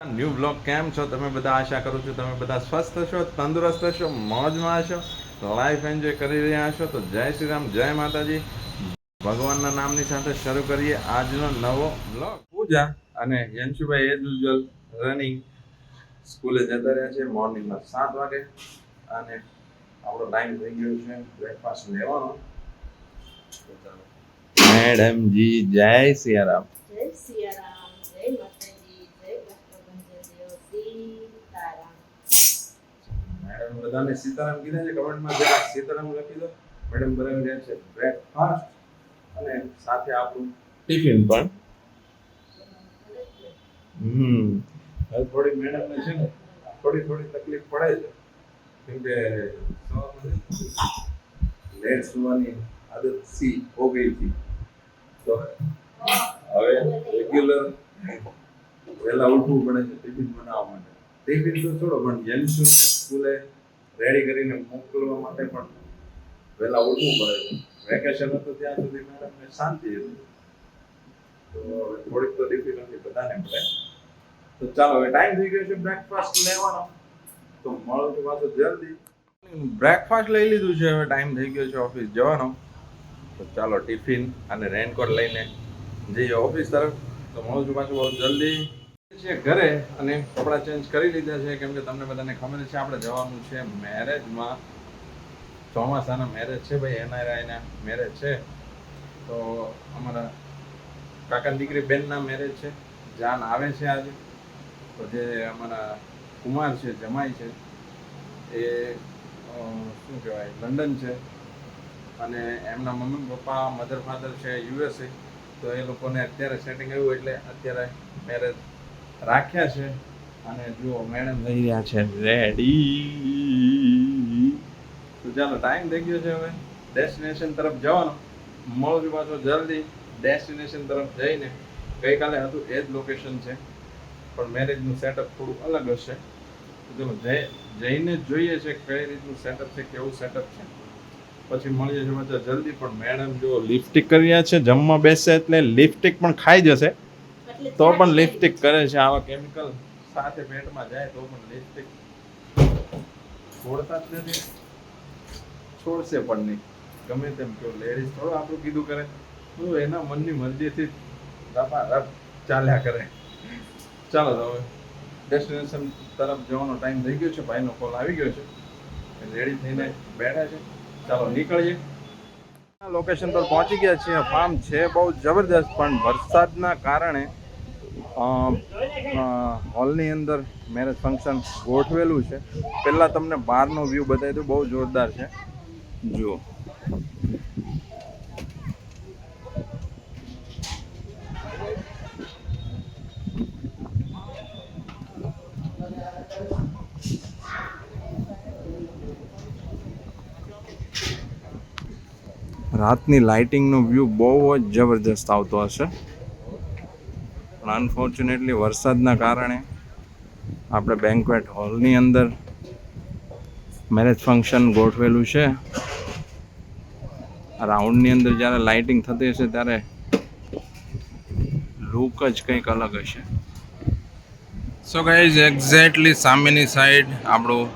New blog કેમ છો? તમે બધા આશા કરું છું તમે બધા સ્વસ્થ છો, તંદુરસ્ત છો, મોજમાં છો લાઈફ એન્જોય કરી રહ્યા છો. તો જય શ્રી રામ, જય માતાજી. ભગવાનના નામની સાથે શરૂ કરીએ આજનો નવો બ્લોગ પૂજા અને યંશુભાઈ એઝ યુઝ્યુઅલ રનિંગ સ્કૂલે જતા રહ્યા છે મોર્નિંગના સાત વાગે. અને આપણો ટાઈમ થઈ ગયો છે બ્રેકફાસ્ટ લેવાનો. મેડમજી, જય સિયારામ જય સિયારામ બધાને સીતારામ કીધા છે, કમેન્ટમાં જરા સીતારામ લખી દો. મેડમ બનાવી રહ્યા છે બ્રેકફાસ્ટ અને સાથે આપણું ટિફિન પણ. હમ, હવે થોડી મેડમને છે ને, થોડી થોડી તકલીફ પડે છે. કેમ કે લેટ સુવાની આદત સી હો ગઈ હતી તો હવે રેગ્યુલર વહેલા ઉઠવું પડે છે ટિફિન બનાવવા માટે. ટિફિન તો છોડો, પણ જેમ સ્કૂલે રેડી કરીને મોકલવા માટે પણ વહેલા ઉઠવું પડે. વેકેશન હતું ત્યાં સુધી મેડમને શાંતિ હતી. તો હવે થોડીક તો ડિફિકલ્ટી બધાને પડે તો ચાલો, હવે ટાઈમ થઈ ગયો છે બ્રેકફાસ્ટ લેવાનો. તો મળો તો પાછો જલ્દી. બ્રેકફાસ્ટ લઈ લીધું છે, હવે ટાઈમ થઈ ગયો છે ઓફિસ જવાનો. તો ચાલો ટિફિન અને રેનકોટ લઈને જઈએ ઓફિસ તરફ. તો મળું છું પાછું બહુ જલ્દી. છે ઘરે અને કપડાં ચેન્જ કરી લીધા છે. કેમ કે તમને બધાને ખબર છે, આપણે જવાનું છે મેરેજમાં ચોમાસાના મેરેજ છે ભાઈ, એનઆરઆઈના મેરેજ છે. તો અમારા કાકા દીકરી બેનના મેરેજ છે. જાન આવે છે આજે. તો જે અમારા કુમાર છે, જમાઈ છે, એ શું કહેવાય, લંડન છે. અને એમના મમ્મી પપ્પા મધર ફાધર છે યુએસએ તો એ લોકોને અત્યારે સેટિંગ આવ્યું એટલે અત્યારે મેરેજ રાખ્યા છે અને જુઓ મેડમ થઈ રહ્યા છે રેડી તો ચાલો ટાઈમ થઈ ગયો છે હવે. ડેસ્ટિનેશન તરફ જવાનો. મળું છું પાછો જલ્દી. ડેસ્ટિનેશન તરફ જઈને. ગઈકાલે હતું એ જ લોકેશન છે. પણ મેરેજનું સેટઅપ થોડું અલગ હશે તો જઈ જઈને જોઈએ છે કઈ રીતનું સેટઅપ છે, કેવું સેટઅપ છે. પછી મળીએ છીએ જલ્દી. પણ મેડમ જો લિપસ્ટિક કર્યા છે. જમવા બેસે એટલે લિપસ્ટિક પણ ખાઈ જશે. તો પણ લિપસ્ટિક કરે છે આવા કેમિકલ સાથે પેટમાં જાય તો પણ લિપસ્ટિક છોડતા જ નથી. છોડશે પણ નહીં. ગમે તેમ કેવું લેડીઝ થોડું આપણું કીધું કરે. તો એના મનની મરજીથી રપા ચાલ્યા કરે. ચાલો તો હવે ડેસ્ટિનેશન તરફ જવાનો ટાઈમ થઈ ગયો છે ભાઈનો કોલ આવી ગયો છે. રેડી થઈને બેઠા છે. ચાલો નીકળીએ. લોકેશન પર પહોંચી ગયા છીએ. ફાર્મ છે બહુ જબરદસ્ત પણ વરસાદના કારણે હોલની અંદર મેરેજ ફંક્શન ગોઠવેલું છે. પહેલાં તમને બહારનો વ્યૂ બતાવી દઉં, બહુ જોરદાર છે. જુઓ. રાતની લાઇટિંગનો વ્યૂ બહુ જ જબરદસ્ત આવતો હશે. અનફોર્ચ્યુનેટલી વરસાદના કારણે આપણે બેન્કવેટ હોલની અંદર મેરેજ ફંક્શન ગોઠવેલું છે. રાઉન્ડની અંદર જ્યારે લાઇટિંગ થતી હશે ત્યારે લુક જ કંઈક અલગ હશે. સો ગાઈઝ એક્ઝેક્ટલી સામેની સાઈડ આપણું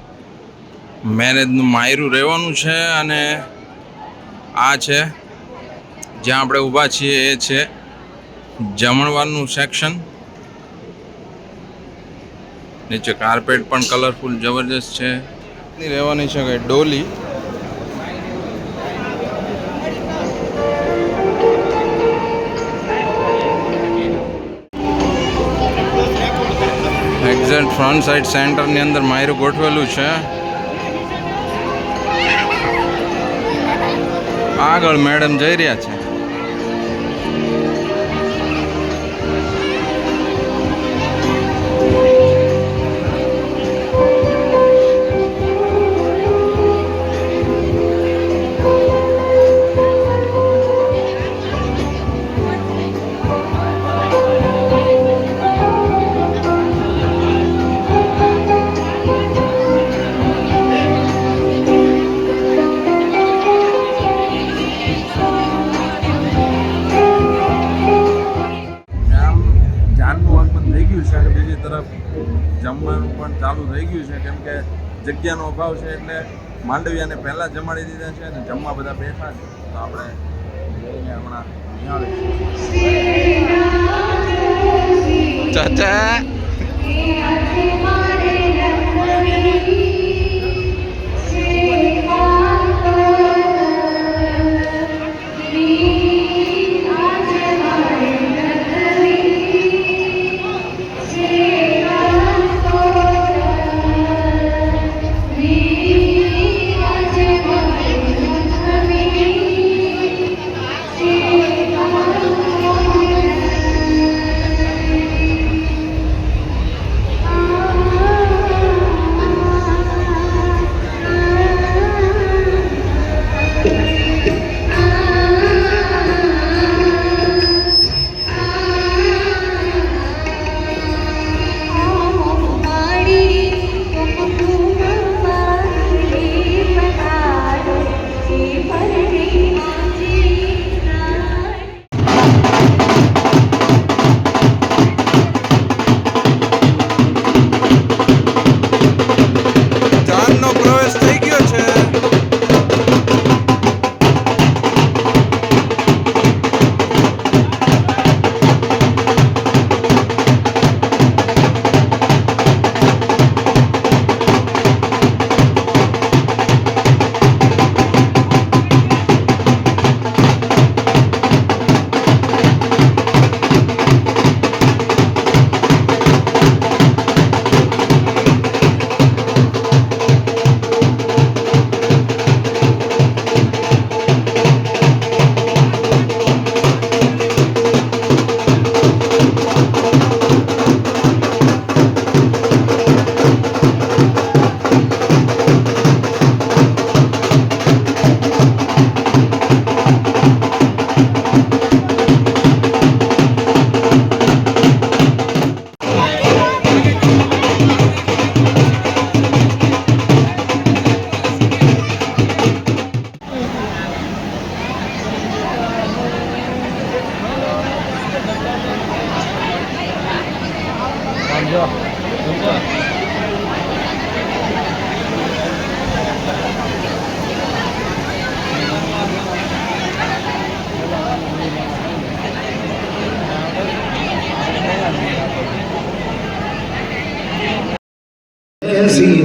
મેરેજનું માયરું રહેવાનું છે અને આ છે, જ્યાં આપણે ઊભા છીએ, એ છે જમણવારનું સેક્શન. નીચે કાર્પેટ પણ કલરફુલ જબરજસ્ત છે. રહેવાની છે કે ડોલી. એક્ઝેક્ટ ફ્રન્ટ સાઈડ સેન્ટરની અંદર માયરું ગોઠવેલું છે. આગળ મેડમ જઈ રહ્યા છે. ગયું છે. કેમ કે જગ્યાનો અભાવ છે એટલે માંડવિયાને પહેલાં જમાડી દીધા છે અને જમવા બધા બેઠા છે. તો આપણે જઈને હમણાં નિહાળીશું. ચાચા!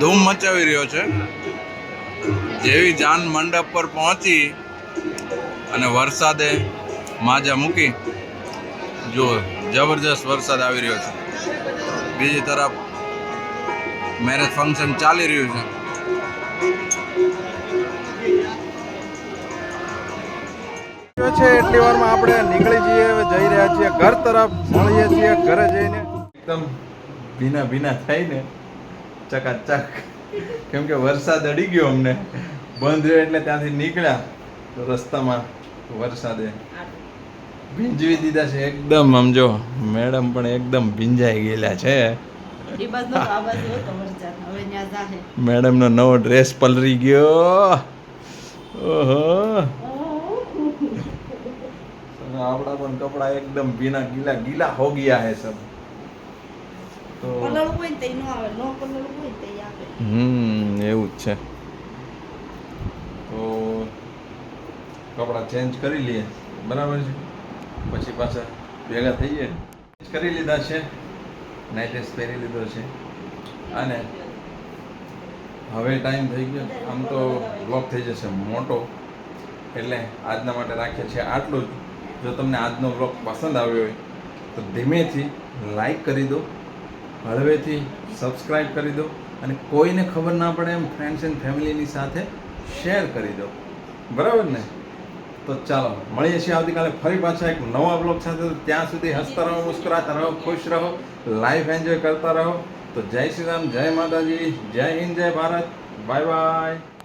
ધૂમ મચાવી રહ્યો છે. જેવી જાન મંડપ પર પહોંચી અને વરસાદે માજા મૂકી જો જબરજસ્ત વરસાદ આવી રહ્યો છે. બીજી તરફ મેરેજ ફંક્શન ચાલી રહ્યું છે. છે એટલી વારમાં આપણે નીકળી જઈએ જઈ રહ્યા છીએ ઘર તરફ મળીએ છીએ ઘરે જઈને. એકદમ ભીના ભીના થઈને ચકાચક. કેમ કે વરસાદ અડી ગયો અમને. બંધ રહ્યો એટલે ત્યાંથી નીકળ્યા. તો રસ્તામાં વરસાદે ભીંજવી દીધા છે. એકદમ આમ જો મેડમ પણ એકદમ ભીંજાઈ ગયેલા છે. મેડમ મેડમનો નવો ડ્રેસ પલરી ગયો. ઓહો. આપણા પણ કપડા એકદમ ભીના ગીલા ગીલા હો ગયા હે સબ. તો કલર હોય ને તે આવે નો કલર હોય ને આવે હમ એવું જ છે તો કપડાં ચેન્જ કરી લઈએ બરાબર છે પછી પાછા ભેગા થઈએ ચેન્જ કરી લીધા છે નાઇટ ડ્રેસ પહેરી લીધો છે અને હવે ટાઈમ થઈ ગયો. આમ તો બ્લોક થઈ જશે. મોટો. એટલે આજના માટે રાખીએ છીએ આટલું જ. જો તમને આજનો બ્લોગ પસંદ આવ્યો હોય તો ધીમેથી લાઈક કરી દો. હળવેથી સબસ્ક્રાઈબ કરી દો અને કોઈને ખબર ના પડે એમ ફ્રેન્ડ્સ એન્ડ ફેમિલીની સાથે શેર કરી દો. બરાબર ને? તો ચાલો, મળીએ છીએ આવતીકાલે ફરી પાછા એક નવા બ્લોગ સાથે. ત્યાં સુધી હસતા રહો, મુસ્કરાતા રહો, ખુશ રહો લાઈફ એન્જોય કરતા રહો. તો જય શ્રી રામ, જય માતાજી, જય હિન્દ, જય ભારત. Bye bye